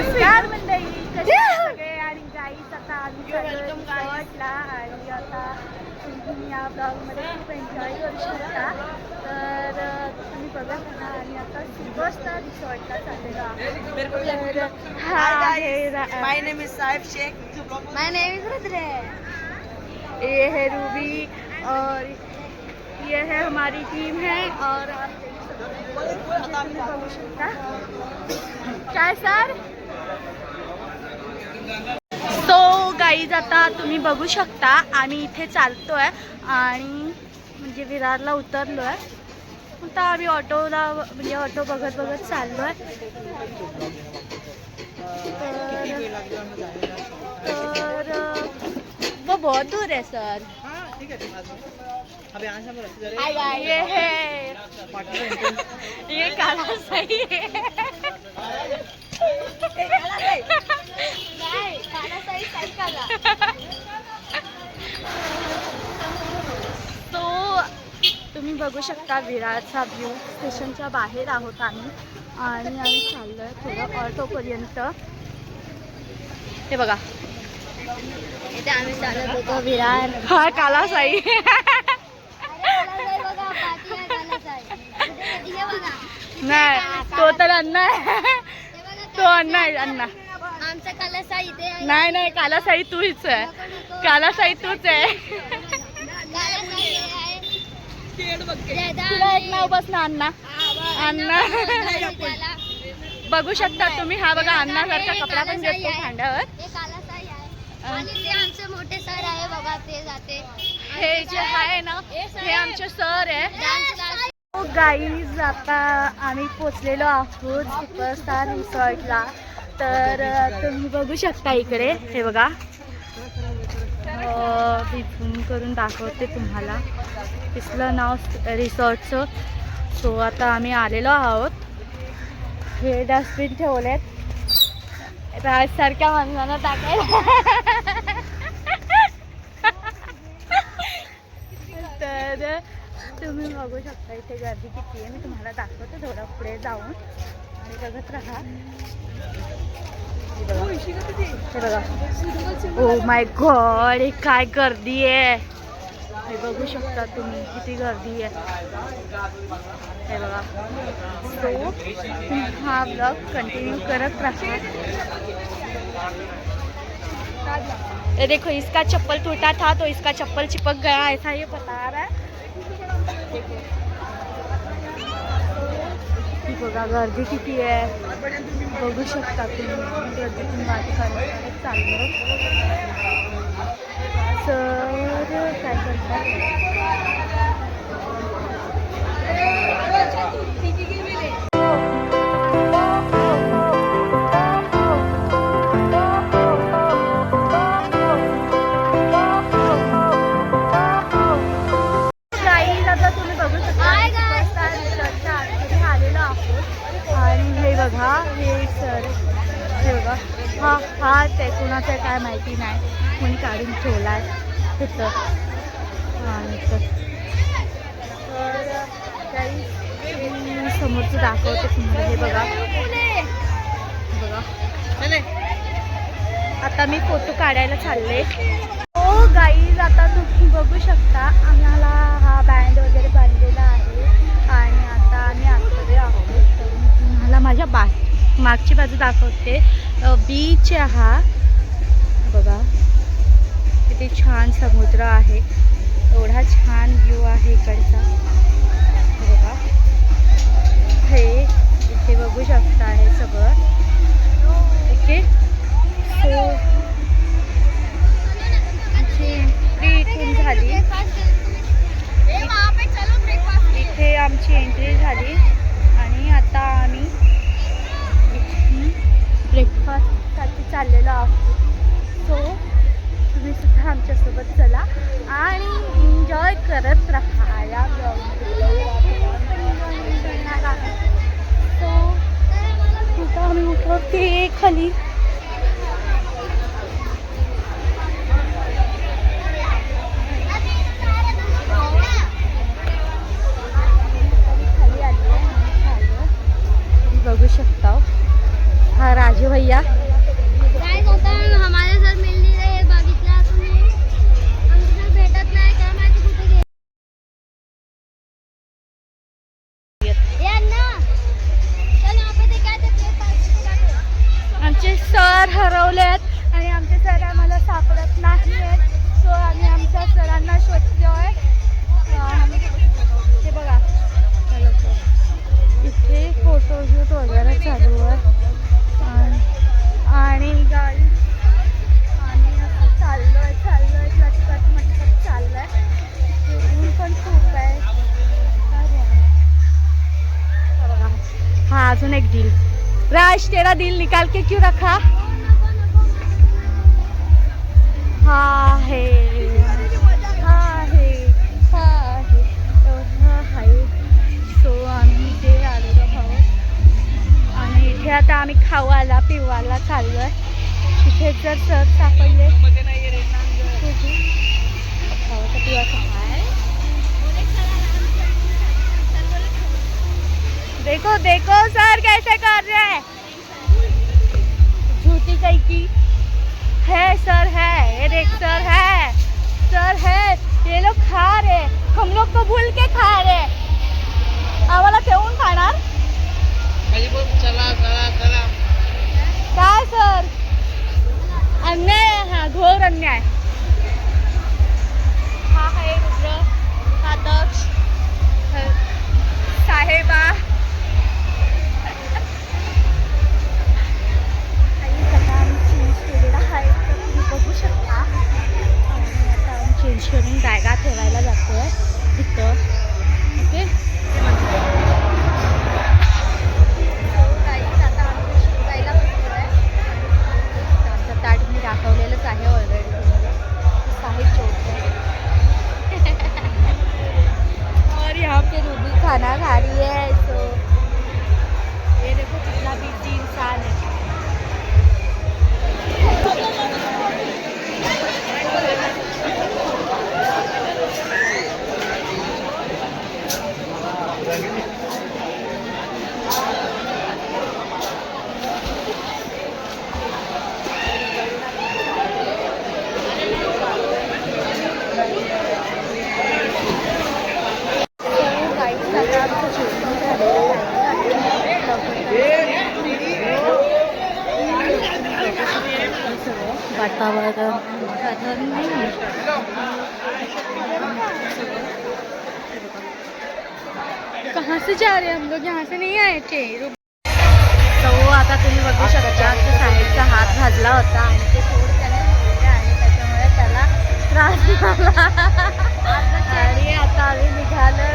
नमस्कार मंडळी कसे सगळे आणि गाईच आता आम्ही रिसॉर्टला आणि आता तुम्ही या ब्लॉगमध्ये खूप एन्जॉय करू शकता तर तुम्ही बघा ना आणि आता सुबसला रिसॉर्टला चाललेलो आहोत हा आहे ये है रूबी और ये है हमारी टीम है और आप देख सकते हैं। काय सर सो गाईज आता तुम्ही बघू शकता आम्ही इथे चालतोय आणि म्हणजे विरारला उतरलो आहे आता आम्ही ऑटोला म्हणजे ऑटो बघत बघत चाललोय. तर तर वो बहुत दूर है सर ये है। ये काला सही है। तो तुम्ही बघू शकता विरारचा व्ह्यू स्टेशनच्या बाहेर आहोत आम्ही. आणि आम्ही चाललोय थोडं ऑटोपर्यंत. हे बघा. इथे आम्ही चालत होतो विरार हा काला साई नाही तो तर अण्णा आहे. तो अण्णा आहे अण्णा. आमचा आहे. नाही नाही काला साई तूच आहे. काला साई तूच आहे. तुला एक नाव बस ना अण्णा. अण्णा. आणि त्याला- बघू शकता तुम्ही हा बघा अण्णासारखा कपडा पण घेतो कालासाई आहे. आणि ते आमचे मोठे सर आहे बघा ते जाते. हे जे आहे ना हे आमचे सर आहे. हो, गाईज आता आम्ही पोचलेलो आहोत सुपरस्टार रिसॉर्टला. तर तुम्ही बघू शकता इकडे. हे बघा. इथून करून दाखवते तुम्हाला. तिथलं नाव रिसॉर्टचं. सो आता आम्ही आलेलो आहोत. हे डस्टबिन ठेवलेत. राजसारख्या माणसांना टाकायला. तुम्ही बघू शकता इथे गर्दी आहे. मी तुम्हाला दाखवते थोडं पुढे जाऊन. आणि राहा. ओ माय गॉड हे काय गर्दी हे बघू शकता तुम्ही किती गर्दी आहे. हे बघा. हा ब्लॉग कंटिन्यू करत राहा. देखो, इसका चप्पल टूटा था तो इसका चप्पल चिपक गया, ऐसा ये बता रहा है ही. बघा गर्दी किती आहे. बघू शकता तुम्ही. गर्दीतून वाट काढत चांगलं सर काय करतात हा हे सर. हे बघा. हा हा ते कुणाचं काय माहिती नाही. कोणी काढून ठेवला आहे तिथं आणि तर काही समोरचं दाखवते तुम्हाला. हे बघा. बघा. आता मी फोटो काढायला चालले. हो गाईज आता तुम्ही बघू शकता. आम्हाला हा बँड वगैरे मागची बाजू दाखवते. बीच हा. बघा. किती छान समुद्र आहे. एवढा छान व्ह्यू आहे इकडचा. बघा. हे इथे बघू शकता हे सगळं. ओके सो सर हरवले आहेत आणि आमचे सर आम्हाला सापडत नाही आहेत सो आम्ही आमच्या सरांना शोधतो आहे हे बघा. इथे फोटोशूट वगैरे चालू आहे. आणि- गाडी आणि असं चाललो आहे लटकत मटकत चाललंय. इथे ऊन पण खूप आहे. अरे. हा अजून एक दिल राज तेरा दिल निकाल के क्यों रखा? हा है हा है हा आहे. एवढं आहे. सो आम्ही ते आलेलो आहोत. आणि इथे आता आम्ही खावायला पिवायला चाललोय. तिथे जर सर सापडले कुठे? खावायचं पिवायचं काय देखो देखो सर कैसे कर रहे हैं? झूठी कहीं है सर है ये देख सर है सर है ये लोग खा रहे हम लोग को भूल के खा रहे आम्हाला ठेवून खाणार? चला चला चला. काय सर? कहाँ से जा रहे हैं हम लोग यहाँ से नहीं आए थे। तो आता तुम्ही बघू शकता की साहेबचा हात भाजला होता. आणि ते सोड त्याने मोडले आहे त्याच्यामुळे त्याला त्रास झाला. आणि आता आम्ही निघालो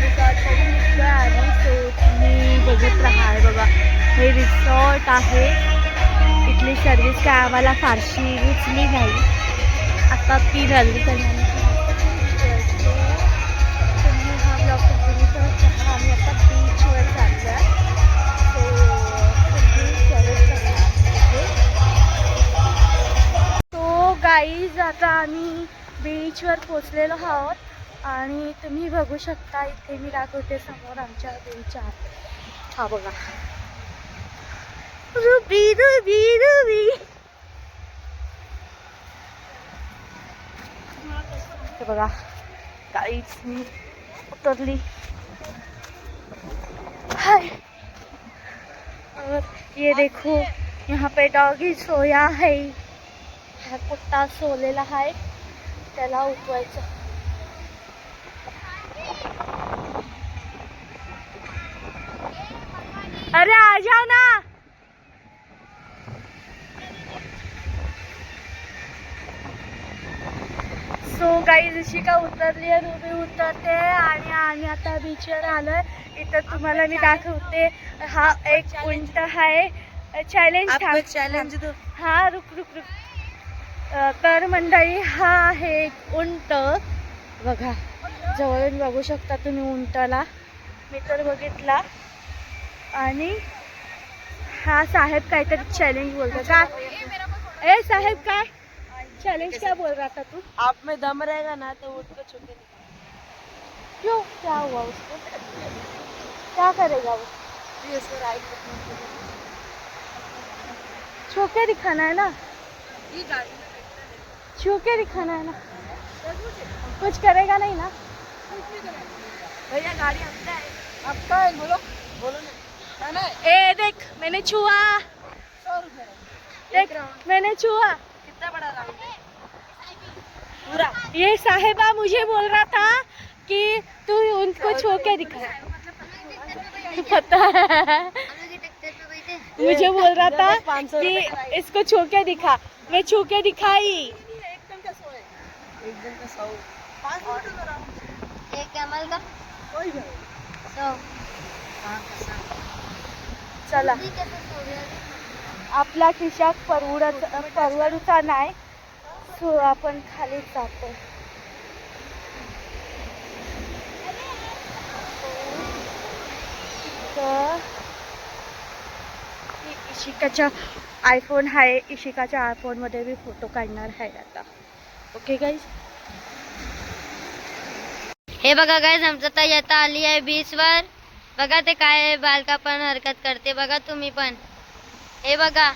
रिसॉर्टकडे निघतोय आणि तो तुम्ही बघत राहा हे हे रिसॉर्ट आहे. इथली सर्विस काय आम्हाला फारशी रुचली नाही. आता ती रल्ली गाईज आता आम्ही बीचवर पोचलेलो आहोत आणि तुम्ही बघू शकता इथे मी दाखवते समोर आमच्या बीच आहोत हा बघा. Ruby Ruby Ruby. बघा. गाईज मी उतरली. हाय और ये देखो यहाँ पे डॉगी सोया है। हा कुत्ता सोलेला आहे त्याला उठवायचं अरे आ जाओ ना। सो काही ऋषिका उतरली आहे रुबी उतरते आणि आम्ही आता बीचवर आलोय. इथं तुम्हाला मी दाखवते. हा एक उंट आहे. चॅलेंज चॅलेंज दो हा रुक रुक रुक. तर मंडळी हा आहे एक उंट. बघा जवळून बघू शकता तुम्ही उंटाला. मी तर बघितला. आणि हा साहेब काहीतरी चॅलेंज बोलतो का ए साहेब काय? चॅलेंज क्या बोल रहा था तू? आप में दम रहेगा ना तो उठ के छुके क्यों? क्या हुआ उसको? क्या करेगा वो? छू के दिखाना है ना? छू के दिखाना है ना? कुछ करेगा नहीं ना? भैया गाड़ी आपका है। आपका है? बोलो। बोलो ना। ए देख मैंने छुआ। देख मैंने छुआ। कितना बड़ा राउंड है। पूरा ये साहेबा मुझे बोल रहा था कि तू उनको छू के दिखा। पता है? हम लोग ये ट्रैक्टर पे बैठे मुझे बोल रहा था पाँच सौ कि रुपए का है। इसको छू के दिखा। मैं छू के दिखाई। एकदम का सौ है। एकदम का सौ। पाँच मीटर का। राउंड एक कमल का। कोई भी सौ। हाँ कसा चला ठीक आहे, तर सोडूया. आपला खिशाक परवडत परवडता नाही सो आपण खालीच जातो. तर इशिकाच्या आयफोन आहे इशिकाच्या आयफोनमध्ये मी फोटो काढणार आहे आता. ओके गाईज हे बघा गाईज आमचं तर येता आली आहे बीचवर बघा ते काय बालका पण हरकत करते बघा तुम्ही पण. हे बघा.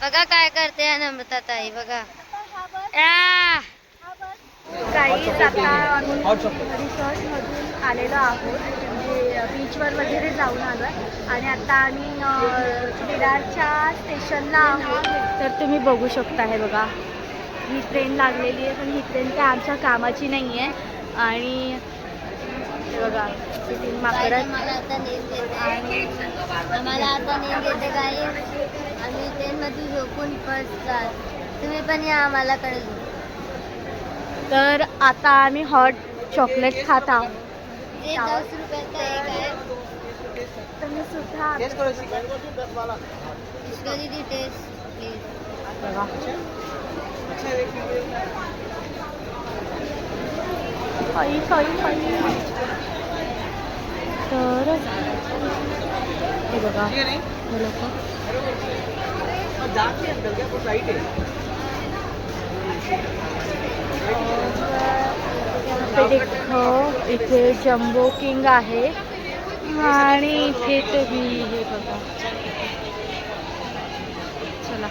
बघा काय करते नम्रता ताई बघा. काही आता आम्ही रिसॉर्टमधून आलेलो आहोत. म्हणजे बीचवर वगैरे जाऊन आलो आहे आणि आता आम्ही विरारच्या स्टेशनला आहोत. तर तुम्ही बघू शकता हे बघा. ही ट्रेन लागलेली आहे पण ही ट्रेन काय आमच्या कामाची नाही आहे आणि बघा किती गाईज, माकडं आम्हाला आता नींद येते आम्हाला आता नींद येते काही आम्ही ट्रेन मध्ये झोपून पडतात तुम्ही पण या आम्हाला कळलं तर आता आम्ही हॉट चॉकलेट खात आहोत. ते दस रुपयाचा एक आहे तुम्ही सुद्धा टेस्ट करो इसी वाला इसका दीदी टेस्ट प्लीज बघा अच्छा है देखिए खाई खाई खाई तर हे बघा ठीक है नहीं हे लोक और दांत के अंदर क्या कुछ राइट है पे देखो इथे जम्बो किंग आहे आणि इथे तुम्ही हे बघा चला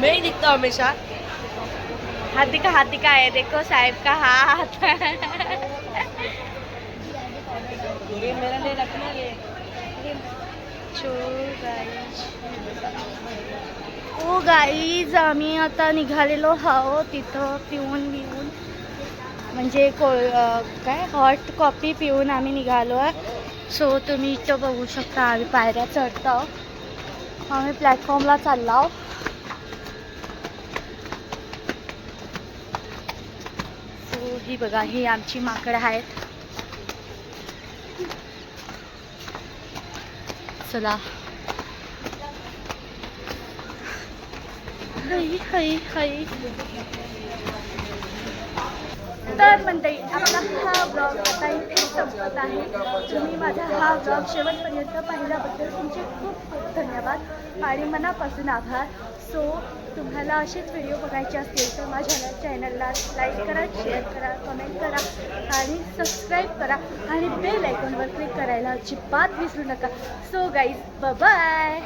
मैं ही दिखता हूँ हमेशा हाथी का हाथी का है देखो साहेब का हाथ ये मेरा ले रखना ये। चो गाईज ओ गाईज आम्ही आता निघालेलो आहो तिथं पिऊन बिऊन. म्हणजे को काय? हॉट कॉफी पिऊन आम्ही निघालो आहे. सो तुम्ही इथं बघू शकता आम्ही पायऱ्या चढतो. आम्ही प्लॅटफॉर्मला चाललो आहो. सो ही बघा ही आमची माकडं आहेत. चला. तर म्हणते आपला हा ब्लॉग आता इथे संपत आहे. तुम्ही माझा हा ब्लॉग शेवटपर्यंत पाहिल्याबद्दल तुमचे धन्यवाद आणि मनापासून आभार. सो तुम्हाला असेच व्हिडिओ बघायचे असतील तर माझ्या चॅनलला लाईक करा शेअर करा कमेंट करा आणि सबस्क्राईब करा आणि बेल आयकॉनवर क्लिक करायला अजिबात विसरू नका. So guys bye